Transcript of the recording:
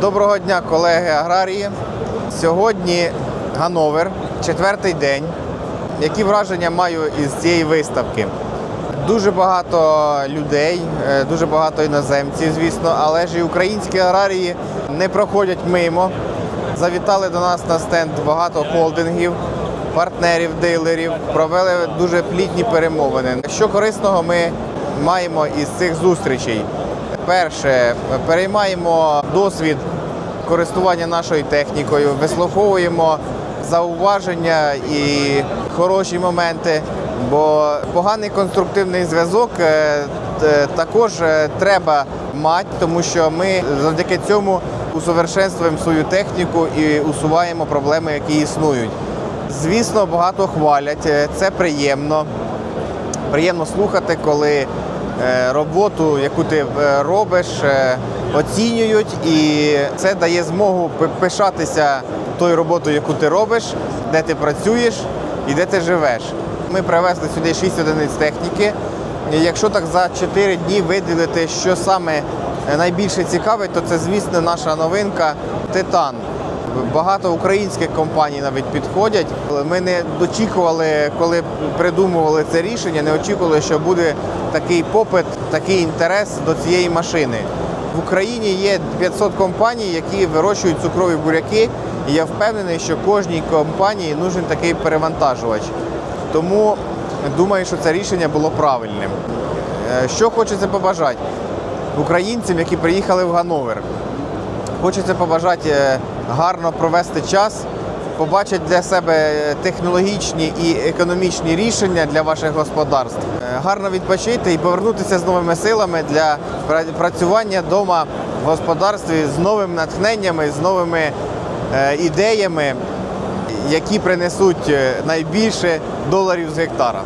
Доброго дня, колеги аграрії. Сьогодні Гановер, четвертий день. Які враження маю із цієї виставки? Дуже багато людей, е, дуже багато іноземців, звісно, але ж і українські аграрії не проходять мимо. Завітали до нас на стенд багато холдингів, партнерів, дилерів, провели дуже плідні перемовини. Що корисного ми маємо із цих зустрічей? Перше, переймаємо досвід користування нашою технікою, вислуховуємо зауваження і хороші моменти, бо поганий конструктивний зв'язок е, також е, треба мати, тому що ми завдяки цьому усовершенствуємо свою техніку і усуваємо проблеми, які існують. Звісно, багато хвалять, е, це приємно. Приємно слухати, коли е, роботу, яку ти е, робиш, е, оцінюють, і це дає змогу пишатися тою роботою, яку ти робиш, де ти працюєш і де ти живеш. Ми привезли сюди 6 одиниць техніки. Якщо так за 4 дні виділити, що саме е, найбільше цікавить, то це, звісно, наша новинка Титан. Багато українських компаній навіть підходять. Ми не очікували, коли придумували це рішення, не очікували, що буде такий попит, такий інтерес до цієї машини. В Україні є 500 компаній, які вирощують цукрові буряки. І я впевнений, що кожній компанії нужен такий перевантажувач. Тому думаю, що це рішення було правильним. Е, Що хочеться побажати українцям, які приїхали в Гановер. Хочеться побажати е, гарно провести час, побачити для себе технологічні і економічні рішення для ваших господарств, Е, гарно відпочити і повернутися з новими силами для працювання вдома в господарстві з новими натхненнями, з новими е, ідеями, які принесуть е, найбільше доларів з гектара.